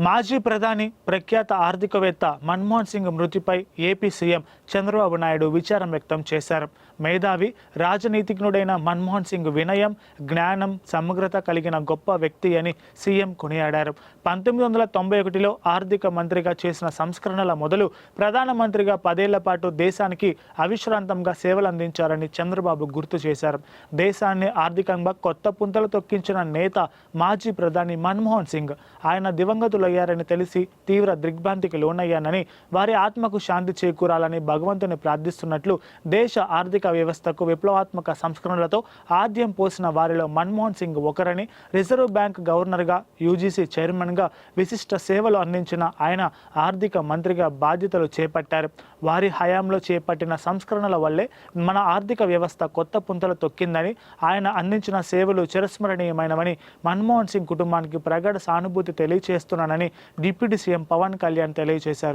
మాజీ ప్రధాని ప్రఖ్యాత ఆర్థికవేత్త మన్మోహన్ సింగ్ మృతిపై ఏపీ సీఎం చంద్రబాబు నాయుడు విచారం వ్యక్తం చేశారు. మేధావి రాజనీతిజ్ఞుడైన మన్మోహన్ సింగ్ వినయం జ్ఞానం సమగ్రత కలిగిన గొప్ప వ్యక్తి అని సీఎం కొనియాడారు. పంతొమ్మిది వందల తొంభై ఒకటిలో ఆర్థిక మంత్రిగా చేసిన సంస్కరణల మొదలు ప్రధానమంత్రిగా పదేళ్ళ పాటు దేశానికి అవిశ్రాంతంగా సేవలు అందించారని చంద్రబాబు గుర్తు చేశారు. దేశాన్ని ఆర్థికంగా కొత్త పుంతలు తొక్కించిన నేత మాజీ ప్రధాని మన్మోహన్ సింగ్. ఆయన దివంగతులు అయ్యారని తెలిసి తీవ్ర దిగ్భ్రాంతికి లోనయ్యానని వారి ఆత్మకు శాంతి చేకూరాలని భగవంతుని ప్రార్థిస్తున్నట్లు దేశ ఆర్థిక వ్యవస్థకు విప్లవాత్మక సంస్కరణలతో ఆద్యం పోసిన వారిలో మన్మోహన్ సింగ్ ఒకరని రిజర్వ్ బ్యాంక్ గవర్నర్గా యూజీసీ చైర్మన్గా విశిష్ట సేవలు అందించిన ఆయన ఆర్థిక మంత్రిగా బాధ్యతలు చేపట్టారు. వారి హయాంలో చేపట్టిన సంస్కరణల వల్లే మన ఆర్థిక వ్యవస్థ కొత్త పుంతలు తొక్కిందని ఆయన అందించిన సేవలు చిరస్మరణీయమైనవని మన్మోహన్ సింగ్ కుటుంబానికి ప్రగాఢ సానుభూతి తెలియజేస్తున్నానని డిప్యూటీ సీఎం పవన్ కళ్యాణ్ తెలియజేశారు.